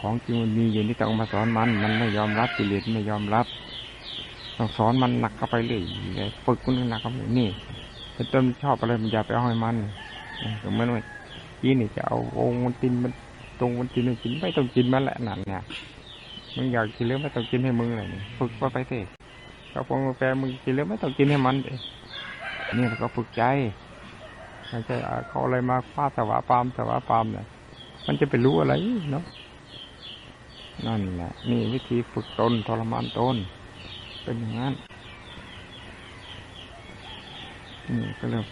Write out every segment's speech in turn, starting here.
ของจริงมันมีอยู่นี่ต้องเอามาสอนมัน มันไม่ยอมรับกิเลสไม่ยอมรับต้องสอนมันหนักเข้าไปเลยฝึกมันหนักเข้าไปนี่เป็นต้นชอบอะไรมันอย่าไปเอาให้มันเออเหมือนว่ายี่นี่จะเอาองค์มันตินมันตรงมันตินมันกินไม่ต้องกินมันแหละนั่นเนี่ยมึงอยากกินแล้วไม่ต้องกินให้มึงเลยฝึกว่าไปเถอะกาแฟกาแฟมึงกินแล้วไม่ต้องกินให้มันเองนี่เราก็ฝึกใจไม่ใช่เอาเขาอะไรมาฟาดสวะปามสวะปามเนี่ยมันจะไปรู้อะไรเนาะ นั่นแหละนี่วิธีฝึกตนทรมานตน เป็นอย่างนั้นนี่ก็เริ่ม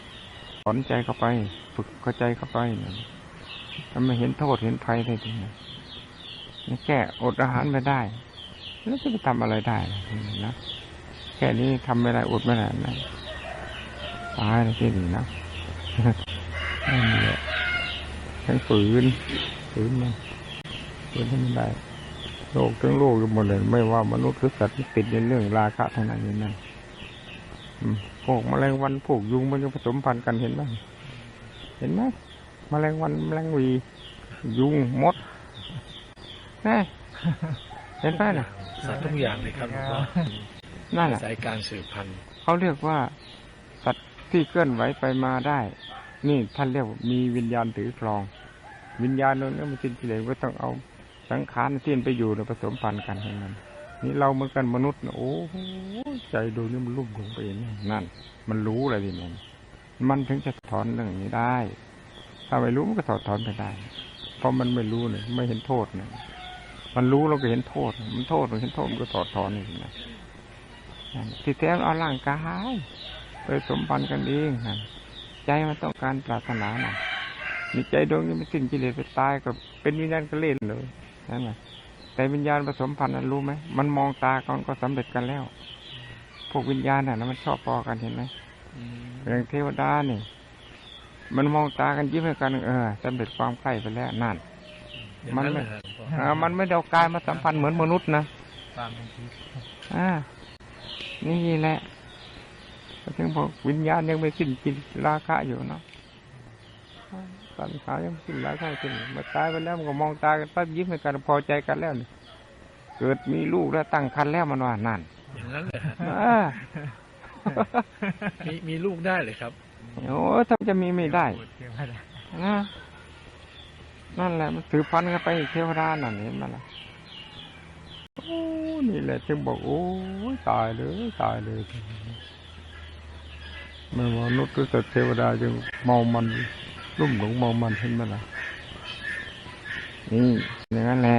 สอนใจเข้าไป ฝึกเข้าใจเข้าไปนะทำไมเห็นโทษเห็นภัยได้ทีนะแค่อดอาหารไม่ได้ แล้วจะไปทำอะไรได้นะแค่นี้ทำไม่ได้อดไม่ได้นะตายแล้วที่ดีนะนั่นแหละทั้งฝืนฝืนมันฝืนให้มันได้ โลกทั้งโลกอยู่หมดเลย ไม่ว่ามนุษย์หรือสัตว์ที่ติดในเรื่องราคะทั้งนั้นนี่นั่นอืมพวกแมลงวันพวกยุงมันจะผสมพันธุ์กันเห็นไหมเห็นไหมแมลงวันแมลงวี ยุงมดแน่เห็นไหมน่ะสัตว์ทุกอย่างเลยครับหลวงพ่อนั่นแหละสายการสืบพันธุ์เขาเรียกว่าสัตว์ที่เคลื่อนไหวไปมาได้ นี่ท่านเรียกว่ามีวิญญาณถือครอง วิญญาณนั้นเนี่ยมันสิ้นกิเลสก็ต้องเอา สังขารที่มันไปอยู่ในผสมพันธุ์กันให้มันนี่เราเหมือนกันมนุษย์นะโอ้โหใจดูนี่มันรุ่มลงไปเองนั่น มันรู้อะไรทีนี้มันถึงจะถอนเรื่องนี้ได้ ถ้าไม่รู้มันก็ถอดถอนไปได้ เพราะมันไม่รู้เนี่ยไม่เห็นโทษเนี่ยมันรู้เราก็เห็นโทษ มันโทษมันเห็นโทษมันก็ถอดถอนเองนะที่แท้เอาร่างกายไปสมพันธ์กันเองนั่นใจมันต้องการปรารถนาน่ะมีใจดวงนี้มันสิ้นกิเลสไปตายก็เป็นวิญญาณก็เล่นเลย นั่นแหละแต่วิญญาณผสมพันธุ์นั้นรู้ไหมมันมองตากันก็สำเร็จกันแล้ว พวกวิญญาณน่ะนะมันชอบพอกันเห็นไหมอย่างเทวดาเนี่ยมันมองตากันยิ้มให้กัน เออสำเร็จความใกล้ไปแล้วนั่นอย่างมันนั้นไม่เลยครับหลวงพ่ออ่ามันไม่ได้เอากายมาสัมพันธ์เหมือนมนุษย์นะความเป็นทิพย์อ่านี่แหละก็ถึงบอกวิญญาณยังไม่สิ้นกินราคะอยู่เนาะ สันขายังไม่สิ้นราคะสิ้นมาตายไปแล้วมันก็มองตากันปั๊บยิ้มให้กันพอใจกันแล้วนี่เกิดมีลูกแล้วตั้งครรภ์แล้วมันว่านั่นอย่างนั้นเลยครับอ่ามีมีลูกได้เลยครับโอ้ถ้าจะมีไม่ได้พูเทวดานะนั่นแหละมันสืบพันธุ์กันไปเทวดานั่นเห็นไหมล่ะโอ้นี่แหละจึงบอกโอ้ยตายเลยตายเลยไม่ว่ามนุษย์หรือสัตว์เทวดาจึงเมามัน รุ่มหลงเมามันเห็นไหมล่ะนี่อย่างนั้นแหละ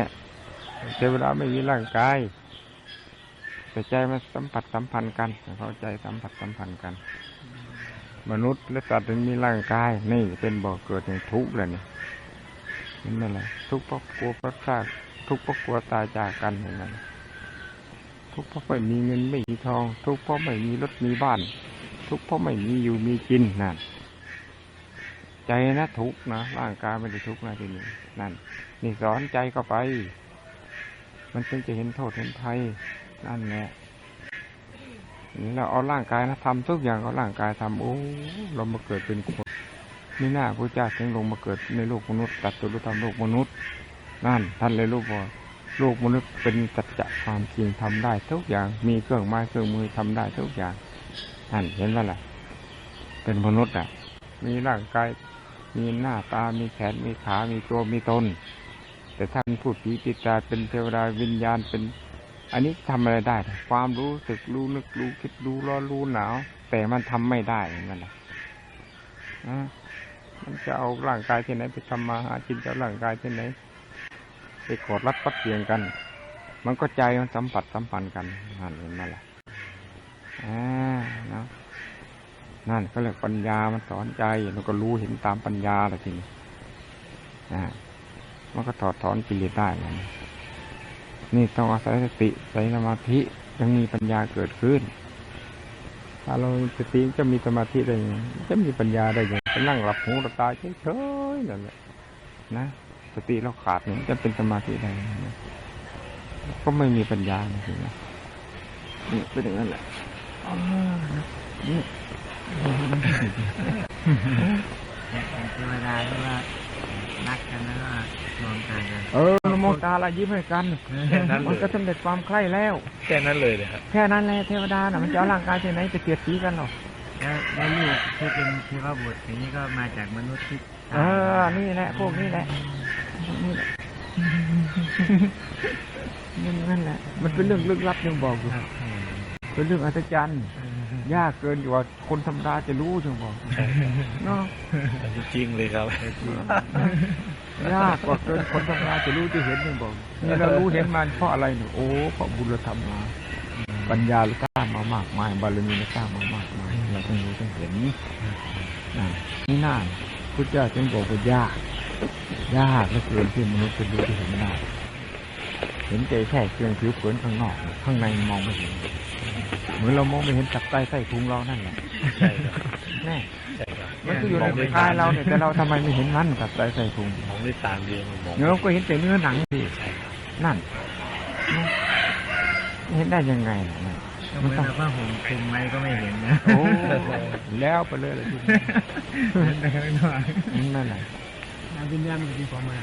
เทวดาไม่มีร่างกายแต่ใจมันสัมผัสสัมพันธ์กันเข้าใจสัมผัสสัมพันธ์กัน มนุษย์และสัตว์มันมีร่างกาย นี่เป็นบ่อเกิดแห่งทุกข์เลยนี่เห็นไหมล่ะทุกข์เพราะกลัวพระซากทุกข์เพราะกลัวตายจากกันเห็นไหมทุกข์เพราะไม่มีเงินไม่มีทอง ทุกข์เพราะไม่มีรถมีบ้าน ทุกข์เพราะไม่มีอยู่มีกินนั่น ใจนะทุกนะร่างกายไม่ได้ทุกข์นะทีนี้นั่น นี่สอนใจเข้าไป มันจึงจะเห็นโทษเห็นภัยนั่นแหละนี่เราเอาร่างกายนะทำทุกอย่างเอาร่างกายทำโอ้เรามาเกิดเป็นคนนี่หน้าพระเจ้าถึงลงมาเกิดในโลกมนุษย์ตัดตัวรู้ทำโลกมนุษย์ นั่น ท่านเลยรู้ว่าโลกมนุษย์เป็นสัจจะความจริงทำได้ทุกอย่างมีเครื่องไม้เครื่องมือทำได้ทุกอย่างนั่นเห็นไหมล่ะ เป็นมนุษย์อะ มีร่างกาย มีหน้าตา มีแขน มีขา มีตัว มีตน แต่ท่านพูดผีติตาเป็นเทวดาวิญญาณเป็น อันนี้ทำอะไรได้ ความรู้สึกรู้นึกรู้คิดรู้ร้อนรู้หนาว แต่มันทำไม่ได้นั่นแหละมันจะเอาร่างกายที่ไหนไปทำมาหากินจะเอาร่างกายที่ไหนไปกอดรัดปัดเพียงกัน มันก็ใจมันสัมผัสสัมพันธ์กันนั่นเห็นไหละอ่าเนาะ นั่นก็เรียกปัญญามันสอนใจแล้วก็รู้เห็นตามปัญญาแหละทีนี้อ่ามันก็ถอดถอนกิเลสได้แล้วนะนี่ต้องอาศัยสติใส่สมาธิยังมีปัญญาเกิดขึ้น ถ้าเราสติจะมีสมาธิได้ยังจะมีปัญญาได้ยังจะนั่งหลับหูหลับตาเฉยๆนั่นแหละนะสติเราขาดเนี่ยจะเป็นสมาธิได้ก็ไม่มีปัญญานะทีนะนี่เป็นอย่างนั้นแหละนี่ เทวดาที่ว่านัดกันแล้วก็มองตากันเออมองตาาละยิ้มให้กันแค่นั้นเลมันยก็สำเร็จความใคร่แล้ว แค่นั้นเลยนะครับแค่นั้นแหละเทวดาน่ะมันจะเอาร่างกายที่ไหนไปเกลียดสีกันหรอกแล้วแล้วลูกที่เป็นเทวบุตรอย่างนี้ก็มาจากมนุษย์ที่เออ นี่แหละพวกนี้แหละพวกนี่แหละนี่นั่นแหละ มันเป็นเรื่องลึกลับยังบอกอยู่ครับเป็นเรื่องอัศจรรย์ ยากเกินกว่าคนธรรมดาจะรู้จังบอกเนาะอันนี้จริงเลยครับยากกว่าเกินคนธรรมดาจะรู้จะเห็นจังบอกนี่เรารู้เห็นมันเพราะอะไรเนี่ยโอ้เพราะบุญเราทำมาปัญญาเราสร้างมามากมายบารมีเราสร้างมามากมายเราต้องรู้ต้องเห็นนั่นนี่น่าพุทธเจ้าจึงบอกว่ายากยากเหลือเกินที่มนุษย์จะรู้จะเห็นได้เห็นใจแค่เพียงผิวเผินข้างนอก ข้างในมองไม่เห็น เหมือนเรามองไม่เห็นตับไตไส้พุงเรานั่นแหละใช่ครับแน่ใช่ครับมันก็อยู่ในกายเราเนี่ยแต่เราทำไมไม่เห็นมันตับไตไส้พุงมองด้วยตาเดียวมันมองเนื้อก็เห็นแต่เนื้อหนังสิใช่ครับนั่นนะเห็นได้ยังไงล่ะนั่นก็เหมือนกับว่าผมคลุมไว้ก็ไม่เห็นนะโอ้แล้วไปเลยเลยทีนี้เห็นแต่ข้างนอกนั่นแหละวิญญาณมันเป็นความหมาย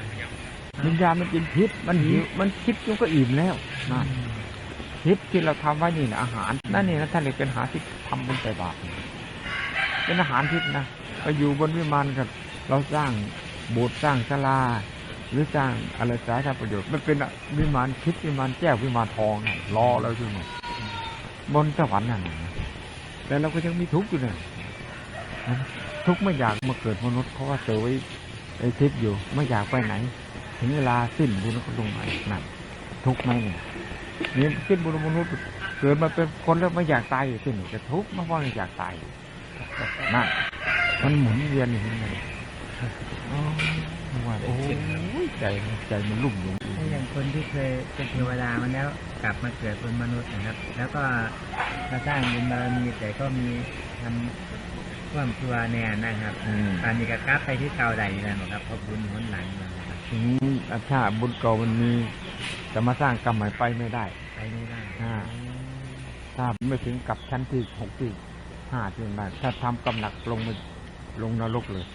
วิญญาณมันกินพิษมันหิวมันคิดมันก็อิ่มแล้วนั่น พิษที่เราทำไว้นี่นะอาหาร นั่นนี่นะท่านเรียกเป็นอาหารที่ทำบนไตรบาตรเป็นอาหารพิษนะไปอยู่บนวิมานกับเราสร้างโบสถ์สร้างศาลาหรือสร้างอะไรสาธารณประโยชน์มันเป็นวิมานพิษวิมานแก้ววิมานทองนะรอเราอยู่เนี่ยบนสวรรค์นั่นนะแต่เราก็ยังมีทุกข์อยู่เนี่ยนะทุกข์ไม่อยากมาเกิดมนุษย์เพราะว่าเจอไว้ไอ้ทิพย์อยู่ไม่อยากไปไหน ถึงเวลาสิ้นบุญก็ลงมานั่นทุกข์ไหมเนี่ย นี่สิ้นบุญมนุษย์เกิดมาเป็นคนแล้วไม่อยากตายสิ้นจะทุกข์ไม่เพราะไม่อยากตายนั่นมันหมุนเวียนอย่างนี้เลยอ๋อว่าโอ้ยใจมันใจมันลุ่มหลงถ้าอย่างคนที่เคยเป็นเทวดามาแล้วกลับมาเกิดเป็นมนุษย์นะครับ แล้วก็มาสร้างบุญบารมีแต่ก็มีทำความชั่วแน่นะครับอืมตอนนี้ก็กลับไปที่เก่าใดอยู่แล้วนะครับเพราะบุญหนหลังมานะครับทีนี้อะถ้าบุญเก่ามันมี จะมาสร้างกรรมใหม่ไปไม่ได้ ไปไม่ได้อ่า ถ้าไม่ถึงกับชั้นที่หกที่ห้าที่นั่นถ้าทำกำหนักลงมาลงนรกเลย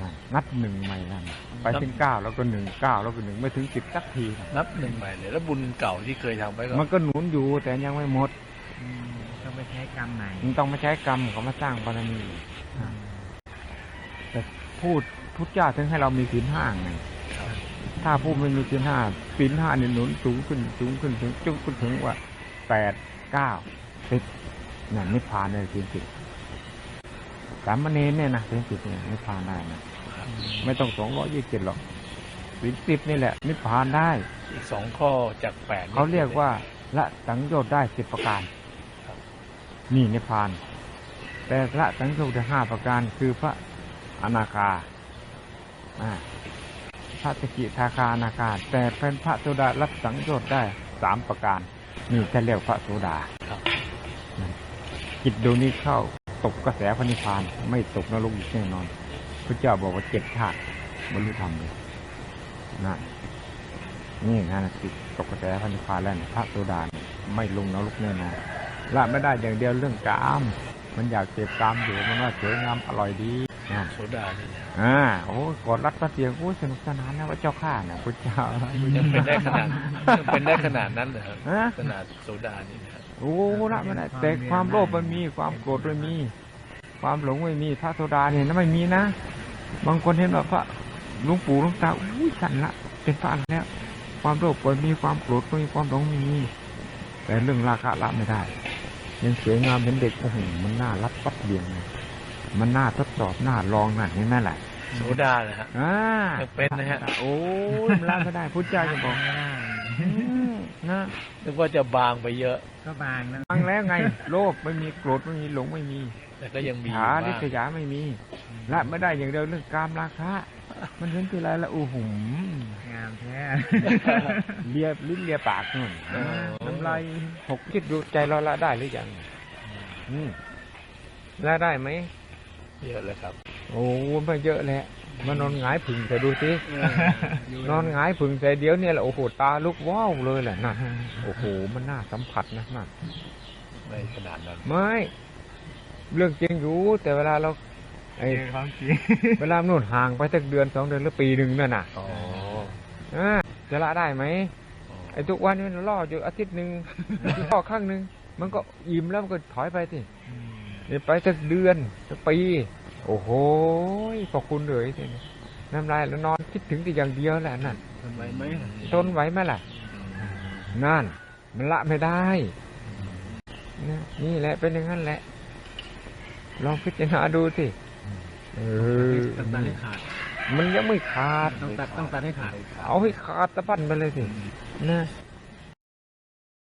นะนัดหนึ่งใหม่นั่นไปถึงเก้าแล้วก็หนึ่งเก้าแล้วก็หนึ่งไม่ถึงสิบสักทีนะนับหนึ่งใหม่เลยแล้วบุญเก่าที่เคยทำไว้ก็มันก็หนุนอยู่แต่ยังไม่หมดอืมต้องไปใช้กรรมใหม่มันต้องมาใช้กรรมเขามาสร้างบารมีอืมแต่พูดพุทธเจ้าถึงให้เรามีศีลห้าไงถ้าผู้ไม่มีศีลห้า ศีลห้าเนี่ยหนุนสูงขึ้นสูงขึ้นถึงจุขึ้นถึงว่าแปดเก้าสิบเนี่ยนิพพานในศีลสิบสามเณรเนี่ยนะศีลสิบเนี่ยนิพพานได้นะไม่ต้องสองร้อยยี่สิบหรอกศีลสิบนี่แหละ นิพพานได้ อีกสองข้อจากแปดเขาเรียกว่าละสังโยชน์ได้สิบประการนี่นิพพาน แต่ละสังโยชน์ห้าประการคือพระอนาคาอ่า พระสกิทาคาอนาคาแต่เป็นพระโสดารับสังโยชน์ได้สามประการนี่จะเรียกพระโสดาครับจิตดวงนี้เข้าตกกระแสพระนิพพานไม่ตกนรกอีกแน่นอน พระเจ้าบอกว่าเจ็ดชาติบรรลุธรรมเลยนั่นนี่นะจิตตกกระแสพระนิพพานแล้วพระโสดาไม่ลงนรกแน่นอนละไม่ได้อย่างเดียวเรื่องกาม มันอยากเสพกามอยู่มันว่าสวยงามอร่อยดี โซดานี่นะอ่าโอ้กอดรัดประเสียงโอ้ยสนุกสนานนะว่าเจ้าข้าเนี่ยพระเจ้ายังเป็นได้ขนาดยังเป็นได้ขนาดนั้นเลยครับฮะขนาดโซดานี่นะครับโอ้ละไม่ได้แต่ความโลภมันมีความโกรธมันมี ความหลงไม่มีพระโสดาเนี่ยนะไม่มีนะบางคนเห็นว่าพระหลวงปู่หลวงตาอุ้ยสั่นละเป็นพระแล้วความโลภก็มีความโกรธก็มีความหลงไม่มีแต่เรื่องราคะละไม่ได้ยังสวยงามเห็นเด็กโอ้โหมันน่ารับปัดเบี่ยงเลย มันน่าทดสอบน่าลองน่ะเห็นไหมล่ะโซดานะฮะอ่ายังเป็นนะฮะโอ้ยมันละไม่ได้พุทธเจ้าจะบอกไม่ได้อืมนะนึกว่าจะบางไปเยอะ ก็บางนะฟังแล้วไง โลภไม่มีโกรธไม่มีหลงไม่มี แต่ก็ยังมีอยู่หาบ้างลิษยาไม่มีละไม่ได้อย่างเดียวเรื่องกามราคะมันเห็นทีไรละอู้หุมงามแท้เลียลิ้นเลียปากนู่นเออน้ำลายหกคิดดูใจเราละได้หรือยังอืมละได้ไหม เยอะเลยครับ โอ้ไม่เยอะแหละมานอนหงายผึ่งแต่ดูสินอนหงายผึ่งแต่เดี๋ยวเนี่ยแหละโอ้โหตาลุกว้าวเลยแหละน่ะโอ้โหมันน่าสัมผัสนะน่ะไม่ขนาดนั้นไม่ เรื่องจริงอยู่แต่เวลาเราไอ้เจอของจริงเวลาโน่นห่างไปสักเดือนสองเดือนหรือปีหนึ่งนั่นน่ะอ๋ออ่าจะละได้ไหมไอ้ทุกวันนี้มันล่ออยู่อาทิตย์หนึ่งล่อข้างหนึ่งมันก็อิ่มแล้วมันก็ถอยไปสิ เนี่ยไปสักเดือนสักปี โอ้โหขอบคุณเลยสิน้ำลายแล้วนอนคิดถึงแต่อย่างเดียวแหละนั่นทำไมไหมทนไหวไหมล่ะ นั่น มันละไม่ได้นะนี่แหละเป็นอย่างนั้นแหละ ลองพิจารณาดูสิเออต้องตัดให้ขาด มันยังไม่ขาด ต้องตัดต้องตัดให้ขาด เอาให้ขาดตะบั้นไปเลยสินะ